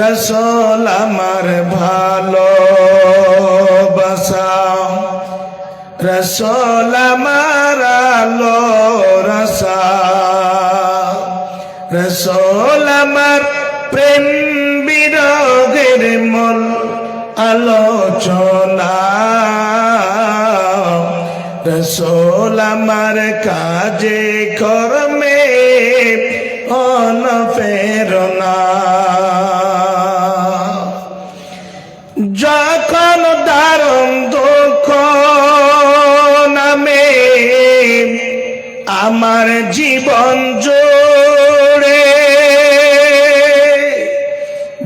রসল আমার ভালো বাসা রসল আমার আলো রসা রসল আমার প্রেম বিরোগের মল আলোচনা। রসোল আমার কাজে আমার জীবন জোড়ে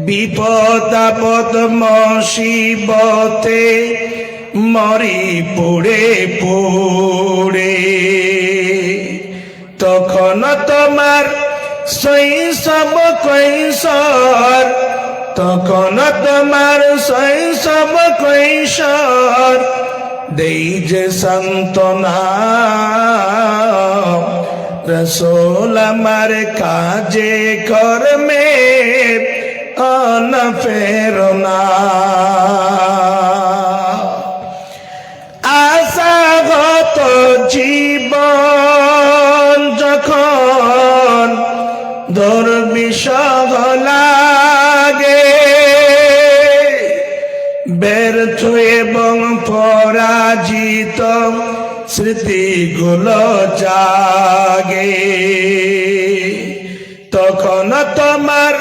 বিপদ, আপদ, মসিবতে মরি পড়ে পড়ে। তখন তোমার শৈশব কৈশোর, তখন তোমার শৈশব কৈশোর দেই যে সন্তনা রসোল আমার কাজে কর্মে অনফেরনা আশাগত ব্যর্থ এবং পরাজিত, স্মৃতিগুলো জাগে। তখন তোমার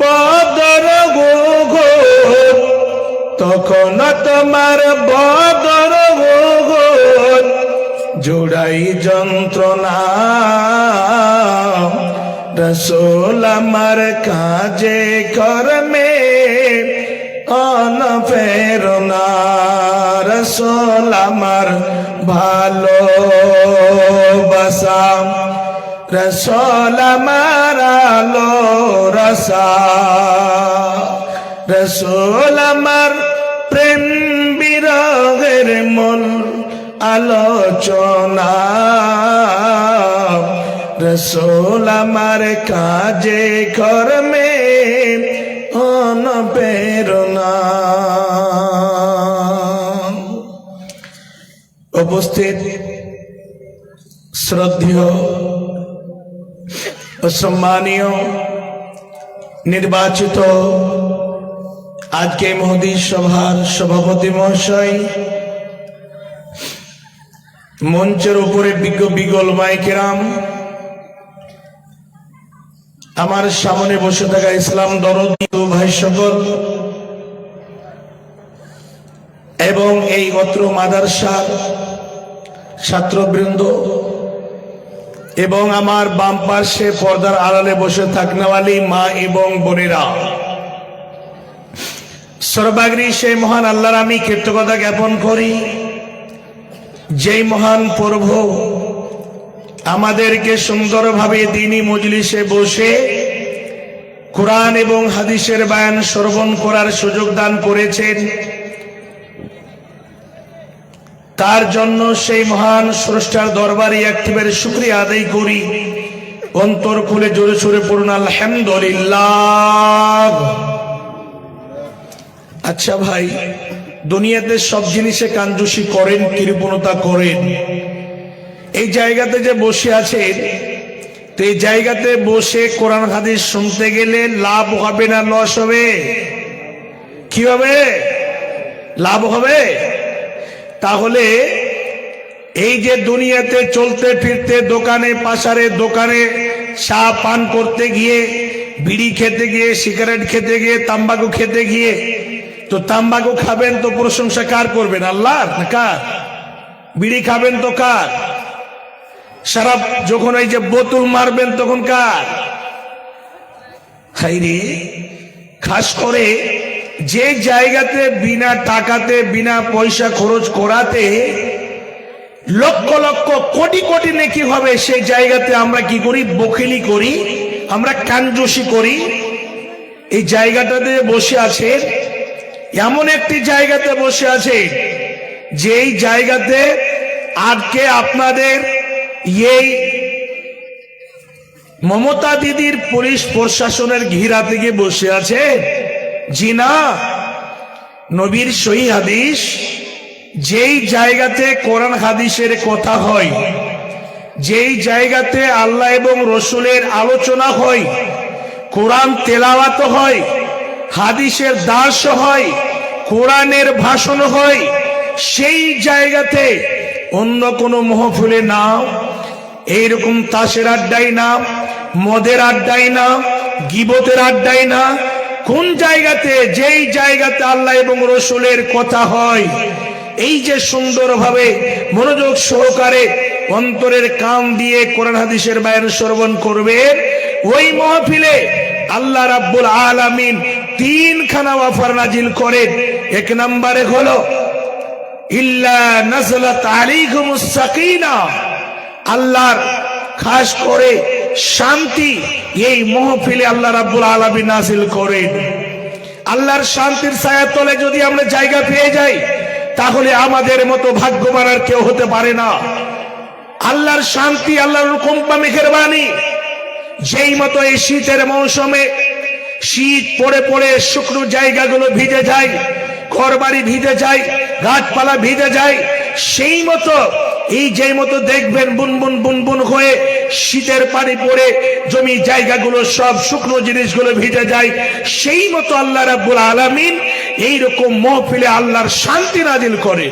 বদর গো তখন তোমার বদর গো জোড়াই যন্ত্রণা। রসোল আমার কাজে কর্মে অনফেরনা রসোল আমার ভালো বাসা রসোল আমার আলো রসা। রসোল আমার প্রেম বিরহের মন আলোচনা। রসোল আমার কাজে কর্মে অনপেরনা উপস্থিত শ্রদ্ধেয় সম্মানীয় নির্বাচিত আজকে মোদী সভার সভাপতি মহাশয়, মঞ্চের উপরে বিজ্ঞ বিগল মাইকেরাম আমার সামনে বসে থাকা ইসলাম দরদ ভাই সকল এবং এই অত্র মাদারসার ছাত্রবৃন্দ এবং আমার বাম পাশে পর্দার আড়ালে বসে থাকনেওয়ালি মা এবং বোনেরা। সর্বাগ্রী সেই মহান আল্লাহর আমি কৃতজ্ঞতা জ্ঞাপন করি। যেই মহান প্রভু আমাদেরকে সুন্দরভাবে দিনী মজলিসে বসে কোরআন এবং হাদিসের বায়ান শ্রবণ করার সুযোগ দান করেছেন। তার জন্য সেই মহান স্রষ্টার দরবারে একটিবার শুক্রিয়া আদায় করি। অন্তর খুলে জোরে সোরে পড়ুন, আলহামদুলিল্লাহ। আচ্ছা ভাই, দুনিয়াতে সব জিনিসে কাঞ্জুসি করেন, কৃপণতা করেন। এই জায়গাতে যে বসে আছেন তো এই জায়গাতে বসে কোরআন হাদিস শুনতে গেলে লাভ হবে না লস হবে? কি হবে? লাভ হবে? তাহলে এই যে দুনিয়াতে চলতে ফিরতে, দোকানে, পাশারে, দোকানে চা পান করতে গিয়ে, বিড়ি খেতে গিয়ে, সিগারেট খেতে গিয়ে, তাম্বাকু খেতে গিয়ে, তো তাম্বাকু খাবেন তো প্রশংসা কার করবেন? আল্লাহ না কার? বিড়ি খাবেন তো কার? সারা যখন এই যে বোতল মারবেন তখন কার? হাইরে খাস করে যে জায়গাতে বিনা টাকাতে, বিনা পয়সা খরচ করাতে লক্ষ লক্ষ কোটি কোটি নেকি হবে সেই জায়গাতে আমরা কি করি? বকিলি করি, আমরা কানজোশি করি। এই জায়গাটাতে বসে আছে, এমন একটি জায়গাতে বসে আছে, যেই জায়গাতে আজকে আপনাদের এই মমতা দিদির পুলিশ প্রশাসনের ঘিরা থেকে বসে আছে। জি না নবীর সহি হাদিস, যেই জায়গাতে কোরআন হাদিসের কথা হয়, যেই জায়গাতে আল্লাহ এবং রসুলের আলোচনা হয়, কোরআন তেলাওয়াত হয়, হাদিসের দাস হয়, কোরআনের ভাষণ হয়, সেই জায়গাতে অন্য কোনো মহফুলে না এইরকম তাসের আড্ডাই না, মদের আড্ডাই না, গিবতের আড্ডাই না। কোন জায়গাতে, যেই জায়গাতে আল্লাহ এবং রসুলের কথা হয়, এই যে সুন্দরভাবে মনোযোগ সহকারে অন্তরের কান দিয়ে কোরআন হাদিসের বায়ন শ্রবণ করবেন ওই মহফিলে আল্লাহ রাব্বুল আলামিন তিনখানা অফার নাজিল করেন। এক নম্বরে হলো, ইল্লা নাজলাত আলাইকুমুস সাকিনা। আল্লাহর খাস করে শান্তি এই মহফিলে আল্লাহ রাব্বুল আলামিন নাজিল করেন। আল্লাহর শান্তির ছায়ার তলে যদি আমরা জায়গা পেয়ে যাই, তাহলে আমাদের মতো ভাগ্যবান আর কেউ হতে পারে না। আল্লাহর শান্তি, আল্লাহর কম্পা মেঘের বাণী যেই মতো এই শীতের মৌসুমে শীত পড়ে পড়ে শুকনো জায়গাগুলো ভিজে যায় ঘর বাড়ি ভিজে যায়, গাছপালা ভিজে যায়, সেই মতো এই যেই মতো দেখবেন বুনবুন বুনবুন হয়ে শীতের পানি পড়ে, জমি জায়গাগুলো সব শুকনো জিনিসগুলো ভিজে যায়, সেই মতো আল্লাহ রাব্বুল আলামিন এইরকম মহফিলে আল্লাহর শান্তি নাজিল করে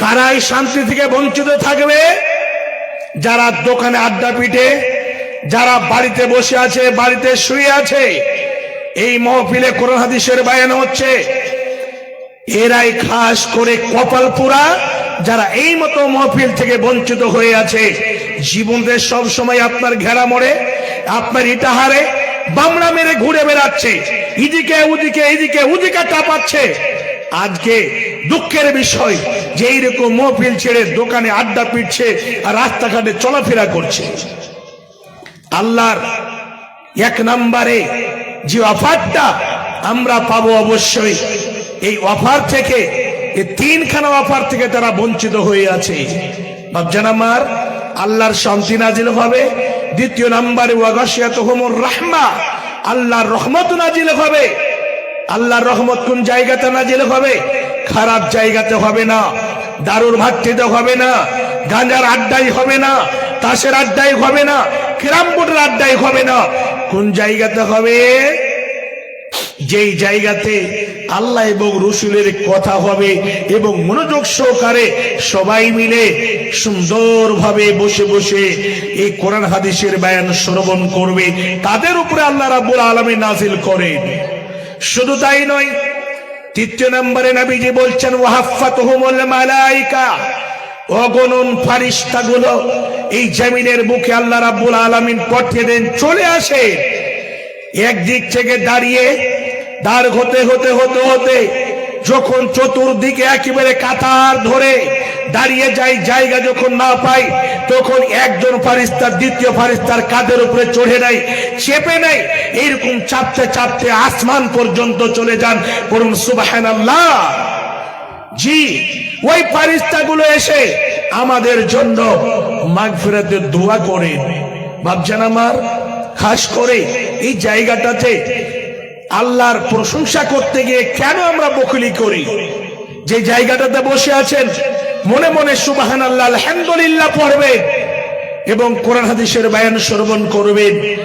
কারাই শান্তি থেকে বঞ্চিত থাকবে? যারা দোকানে আড্ডা পিটে, যারা বাড়িতে বসে আছে, বাড়িতে শুয়ে আছে, এই মহফিলে কোরআন হাদিসের বায়ান হচ্ছে, এরাই খাস করে কপাল পুরা যারা এই মতো মহফিল থেকে বঞ্চিত হয়ে আছে জীবনের সব সময় আপনার ঘেরা মরে আপনার ইটাহারে বামড়া মেরে ঘুরে বেড়াচ্ছে, এদিকে, ওদিকে এদিকে, ওদিকে টাপাচ্ছে আজকে দুঃখের বিষয় যে এইরকম মহফিল ছেড়ে দোকানে আড্ডা পিটছে আর রাস্তাঘাটে চলাফেরা করছে। আল্লাহর এক নম্বরে যে অফারটা আমরা পাবো অবশ্যই, এই অফার থেকে এই তিনখানা অফার থেকে তারা বঞ্চিত হয়ে আছে। ভাবছেন আমার, আল্লাহর শান্তি নাজিল হবে। দ্বিতীয় নম্বরে ওয়াগাশিয়াত হোমর রাহমা। আল্লাহর রহমত নাজিল হবে। আল্লাহর রহমত কোন জায়গাতে নাজিল হবে? খারাপ জায়গাতে হবে না। দারুর ভাট্টিতে হবে না। গাঁজার আড্ডাই হবে না। তাসের আড্ডাই হবে না। ক্রামবোর্ডের আড্ডাই হবে না। কোন জায়গাতে হবে? যেই জায়গাতে আল্লাহ এবং রসুলের কথা হবে এবং মনোযোগ সহকারে সবাই মিলে সুন্দরভাবে বসে বসে এই কোরআন হাদিসের বায়ান শ্রবণ করবে। তাদের উপরে আল্লাহ রাব্বুল আলমী নাজিল করেন। শুধু তাই নয়, তৃতীয় নম্বরে নবীজি বলছেন, ওয়াহাফাতুহুমুল মালাইকা। অগণন ফারিস্তাগুলো এই জমিনের বুকে আল্লাহ রাব্বুল আলামিন পাঠিয়ে দেন, চলে আসে। একদিক থেকে দাঁড়িয়ে দাঁড় হতে হতে হতে হতে যখন চতুর্দিকে একেবারে কাতার ধরে দাঁড়িয়ে যায়, জায়গা যখন না পাই তখন একজন ফারিস্তার, দ্বিতীয় ফারিস্তার কাঁধের উপরে চড়ে নেয়, চেপে নেয় এইরকম চাপতে চাপতে আসমান পর্যন্ত চলে যান। পড়ুন সুবাহান আল্লাহ জি, ওই ফারিস্তাগুলো এসে আমাদের জন্য মাগফিরাতের দোয়া করে। ভাবছেন আমার? খাস করে এই জায়গাটাতে আল্লাহর প্রশংসা করতে গিয়ে কেন আমরা বকুলি করি? যে জায়গাটাতে বসে আছেন, মনে মনে সুবাহান আল্লাহ আলহামদুলিল্লাহ পড়বেন এবং কোরআন হাদিসের বায়ান শ্রবণ করবেন।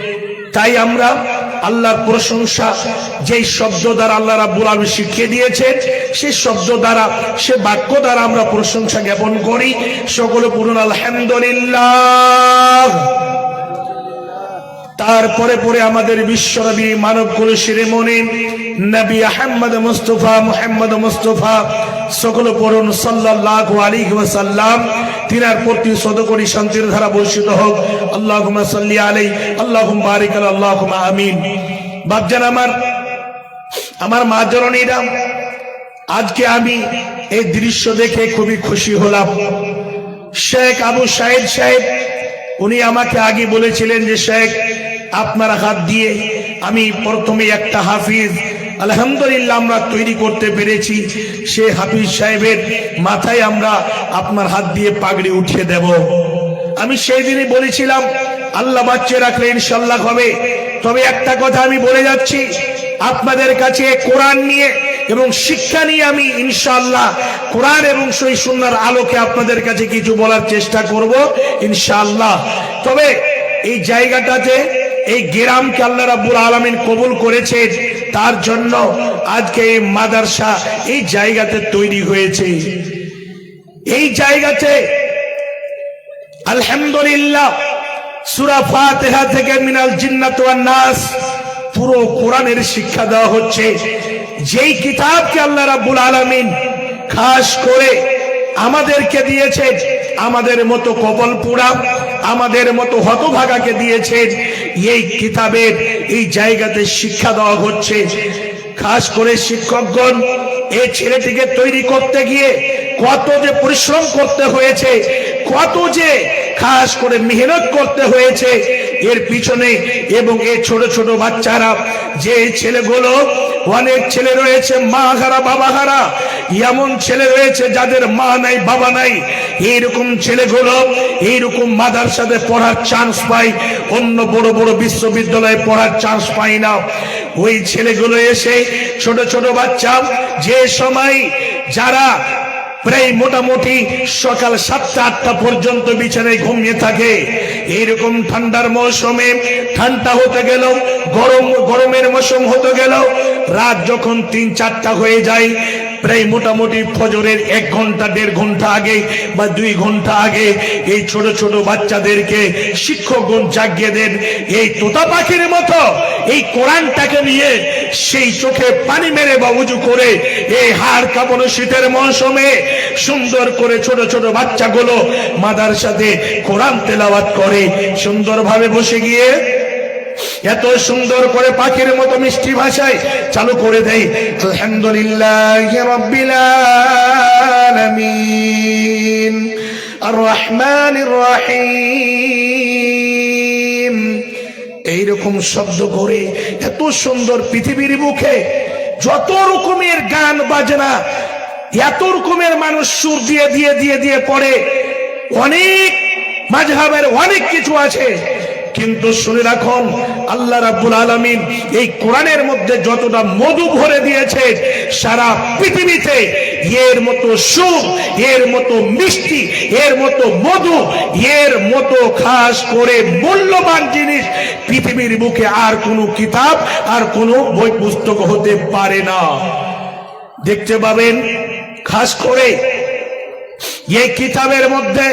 তাই আমরা আল্লাহর প্রশংসা, যেই শব্দ দ্বারা আল্লাহ রাব্বুল আলম শিখিয়ে দিয়েছেন, সেই শব্দ দ্বারা, সে বাক্য দ্বারা আমরা প্রশংসা জ্ঞাপন করি। সকলে পুরন আলহামদুলিল্লাহ। তারপরে পরে আমাদের বিশ্বনবী মানব কুলশিরে মনে নবী আহমদ মুস্তফা, মুহাম্মদ মুস্তফা, সকল পড়ুন সাল্লাল্লাহু আলাইহি ওয়াসাল্লাম, তিনার প্রতি সদকরি শান্তির ধারা বর্ষিত হোক। আল্লাহুম্মা সাল্লি আলাইহি আল্লাহুম্মা বারিক আলা, আল্লাহুম্মা আমিন। বাপজান আমার আমার মা জননীরা, আজকে আমি এই দৃশ্য দেখে খুবই খুশি হলাম। শেখ আবু সাহেব সাহেব, উনি আমাকে আগে বলেছিলেন যে, শেখ আপনার হাত দিয়ে আমি প্রথমে একটা হাফিজ, আলহামদুলিল্লাহ আমরা তৈরি করতে পেরেছি। সে হাফিজ সাহেবের মাথায় আমরা আপনার হাত দিয়ে পাগড়ি উঠিয়ে দেব। আমি সেই দিনই বলেছিলাম, আল্লাহ বাচ্চে রাখলে ইনশাল্লাহ হবে। তবে একটা কথা আমি বলে যাচ্ছি, আপনাদের কাছে কোরআন নিয়ে এবং শিক্ষা নিয়ে আমি ইনশাআল্লাহ কোরআন এবং সই সুন্নার আলোকে আপনাদের কাছে কিছু বলার চেষ্টা করব ইনশাআল্লাহ তবে এই জায়গাটাতে এই গ্রামকে আল্লাহ রাব্বুল আলামিন কবুল করেছে। তার জন্য আজকে এই মাদ্রাসা এই জায়গাতে তৈরি হয়েছে। এই জায়গাতে আলহামদুলিল্লাহ থেকে মিনাল জিন্নাত নাস পুরো কোরআনের শিক্ষা দেওয়া হচ্ছে। যেই কিতাবকে আল্লাহ রাব্বুল আলামিন খাস করে আমাদেরকে দিয়েছে আমাদের মতো পুরা আমাদের মতো হতভাগাকে দিয়েছেন এই কিতাবের, এই জায়গাতে শিক্ষা দেওয়া হচ্ছে। খাস করে শিক্ষকগণ, এই ছেলেটিকে তৈরি করতে গিয়ে কত যে পরিশ্রম করতে হয়েছে, কত যে খাস করে মেহনত করতে হয়েছে এর পিছনে এবং এই ছোট ছোট বাচ্চারা, যে ছেলেগুলো অনেক ছেলে রয়েছে, মা হারা, বাবা হারা, এমন ছেলে রয়েছে যাদের মা নাই, বাবা নাই। এইরকম ছেলেগুলো এইরকম মাদার সাথে পড়ার চান্স পায়, অন্য বড় বড় বিশ্ববিদ্যালয়ে পড়ার চান্স পায় না। ওই ছেলেগুলো এসে ছোট ছোট বাচ্চা, যে সময় যারা প্রায় মোটামুটি সকাল সাতটা, আটটা পর্যন্ত বিছানায় ঘুমিয়ে থাকে। এইরকম ঠান্ডার মৌসুমে ঠান্ডা হতে গেল গরম, গরমের মৌসুম হতে গেল রাত যখন তিন, চারটা হয়ে যায় প্রায় মোটামুটি ফজরের এক ঘণ্টা, দেড় ঘণ্টা আগে বা দুই ঘণ্টা আগে এই ছোট ছোট বাচ্চাদেরকে শিক্ষকগণ জাগিয়ে দেন। এই তোতা পাখির মতো এই কোরআনটাকে নিয়ে সেই চোখে পানি মেরে বা উজু করে এই হাড় কাঁপানো শীতের মৌসুমে সুন্দর করে ছোট ছোট বাচ্চাগুলো মাদার সাথে কোরআন তেলাওয়াত করে সুন্দরভাবে বসে গিয়ে এত সুন্দর করে পাখির মতো মিষ্টি ভাষায় চালু করে দেয়। আলহামদুলিল্লাহ আলামিন। আর এইরকম শব্দ করে এত সুন্দর পৃথিবীর মুখে যত রকমের গান বাজনা, এত রকমের মানুষ সুর দিয়ে দিয়ে দিয়ে দিয়ে পড়ে, অনেক মাঝহাবের অনেক কিছু আছে। কিন্তু শুনে রাখুন, আল্লাহ রাব্বুল আলামিন এই কোরআনের মধ্যে যতটা মধু ভরে দিয়েছে, সারা পৃথিবীতে এর মতো সুখ এর মতো মিষ্টি, এর মতো মধু, এর মতো খাস করে মূল্যবান জিনিস পৃথিবীর বুকে আর কোনো কিতাব, আর কোনো বই পুস্তক হতে পারে না। দেখতে পাবেন, খাস করে এই কিতাবের মধ্যে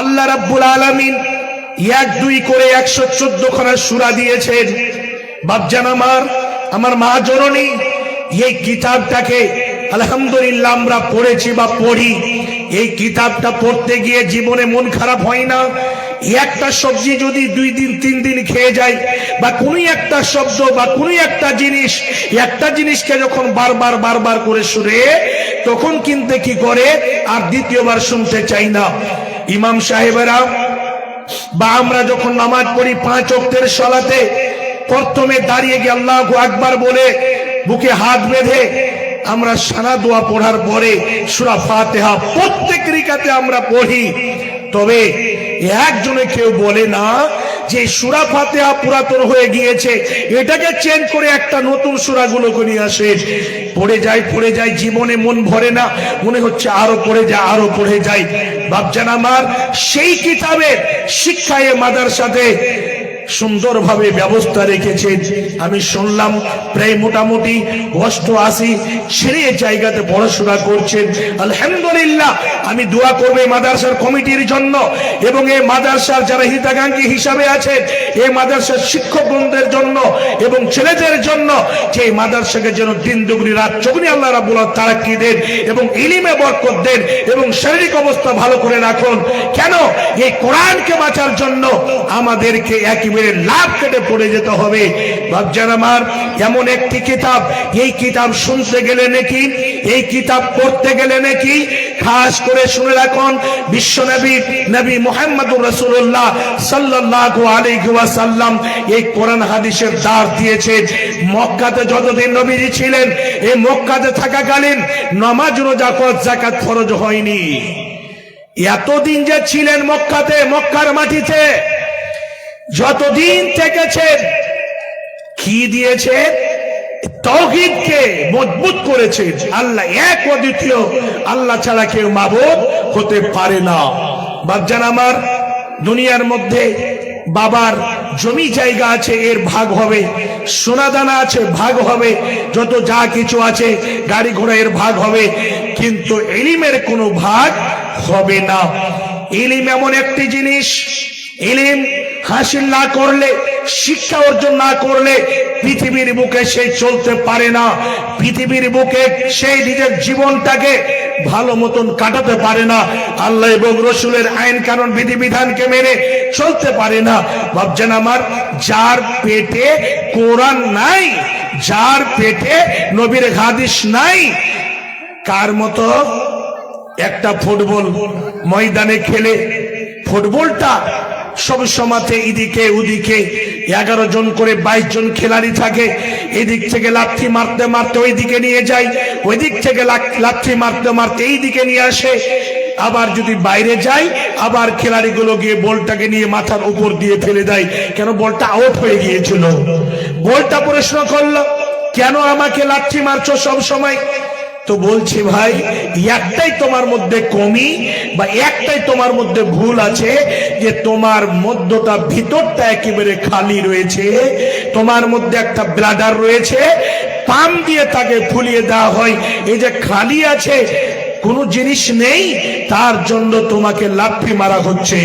আল্লাহ রাব্বুল আলামিন এক দুই করে একশো চোদ্দ খানা সুরা দিয়েছেন। বাপজান আমার আমার মা জননী, এই কিতাবটাকে আলহামদুলিল্লাহ আমরা পড়েছি বা পড়ি। এই কিতাবটা পড়তে গিয়ে জীবনে মন খারাপ হয় না। একটা সবজি যদি দুই দিন, তিন দিন খেয়ে যায়, বা কোনো একটা শব্দ বা কোনো একটা জিনিস, একটা জিনিসকে যখন বারবার বারবার করে শুনে, তখন কিন্তু কি করে? আর দ্বিতীয়বার শুনতে চাই না। ইমাম সাহেবেরা বা আমরা যখন নামাজ পড়ি পাঁচ অক্টের সলাতে, প্রথমে দাঁড়িয়ে গিয়ে আল্লাহ আকবার বলে, বুকে হাত বেঁধে আমরা সারা দোয়া পড়ার পরে সুরা ফাতেহা প্রত্যেক রিকাতে আমরা পড়ি। তবে একজনে কেউ বলে না যে সুরা ফাতেহা পুরাতন হয়ে গিয়েছে, এটাকে চেঞ্জ করে একটা নতুন সুরাগুলো নিয়ে আসে। পড়ে যায় পড়ে যায়, জীবনে মন ভরে না, মনে হচ্ছে আরও পড়ে যায়, আরও পড়ে যায়। বাপজান আমার, সেই কিতাবের শিক্ষায় মাদার সাথে সুন্দরভাবে ব্যবস্থা রেখেছেন। আমি শুনলাম প্রায় মোটামুটি অষ্ট আশি ছেড়ে জায়গাতে পড়াশোনা করছেন। আলহামদুলিল্লাহ, আমি দোয়া করব মাদ্রাসার কমিটির জন্য এবং এই মাদ্রাসার যারা হিতাকাঙ্ক্ষী হিসাবে আছেন, এই মাদ্রাসার শিক্ষক বন্ধুদের জন্য এবং ছেলেদের জন্য যে এই মাদ্রাসাকে যেন দিন দুগুনি, রাত চগুনি আল্লাহ রাবুল তারাক্কি দেন এবং ইলিমে বরকত দেন এবং শারীরিক অবস্থা ভালো করে রাখুন। কেন? এই কোরআনকে বাঁচার জন্য আমাদেরকে একেবারে লাভ কেটে পড়ে যেতে হবে। বাবজান আমার, এমন একটি কিতাব, এই কিতাব শুনতে গেলে নাকি, এই কিতাব পড়তে গেলে নাকি, খাস করে শুনে রাখুন, বিশ্ব নবী মোহাম্মদুর রসুল্লাহ সাল্লাল্লাহু আলাইহি ওয়াসাল্লাম এই কোরআন হাদিসের দ্বার দিয়েছেন। মক্কাতে যতদিন নবীজি ছিলেন এই মক্কাতে থাকাকালীন নমাজ, রোজা কত যাকাত ফরজ হয়নি। এতদিন যে ছিলেন মক্কাতে, মক্কার মাটিতে যতদিন থেকেছেন, কি দিয়েছে তৌহিদকে মজবুত করেছে আল্লাহ এক অদ্বিতীয় আল্লাহ ছাড়া কেউ মাবুদ হতে পারে না। বাচ্চান আমার, দুনিয়ার মধ্যে বাবার জমি জায়গা আছে, এর ভাগ হবে। সোনাদানা আছে, ভাগ হবে। যত যা কিছু আছে, গাড়ি ঘোড়া এর ভাগ হবে। কিন্তু এলিমের কোনো ভাগ হবে না। এলিম এমন একটি জিনিস এলিম হাসিল না করলে, শিক্ষা অর্জন না করলে পৃথিবীর বুকে সে চলতে পারে না। পৃথিবীর বুকে সেই নিজের জীবনটাকে ভালো মতন কাটাতে পারে না। আল্লাহ এবং রসুলের আইন কানুন বিধিবিধানকে মেনে চলতে পারে না। ভাবছেন আমার, যার পেটে কোরআন নাই, যার পেটে নবীর হাদিস নাই, কার মতো একটা ফুটবল ময়দানে খেলে ফুটবলটা সব সমাতে এদিকে ওদিকে এগারো জন করে বাইশ জন খেলাড়ি থাকে। এদিক থেকে লাথি মারতে মারতে ওই দিকে নিয়ে যায় ওই দিক থেকে লাথি মারতে মারতে এই দিকে নিয়ে আসে। আবার যদি বাইরে যায়, আবার খেলাড়িগুলো গিয়ে বলটাকে নিয়ে মাথার উপর দিয়ে ফেলে দেয়। কেন বলটা আউট হয়ে গিয়েছিল? বলটা প্রশ্ন করল। কেন আমাকে লাথি মারছো সব সময়? তো বলছি ভাই, একটাই তোমার মধ্যে কমি বা একটাই তোমার মধ্যে ভুল আছে যে তোমার মধ্যটা ভিতরটা একেবারে খালি রয়েছে, তোমার মধ্যে একটা ব্লাডার রয়েছে, পাম দিয়ে তাকে ফুলিয়ে দেওয়া হয়। এই যে খালি আছে, কোনো জিনিস নেই, তার জন্য তোমাকে লাথি মারা হচ্ছে।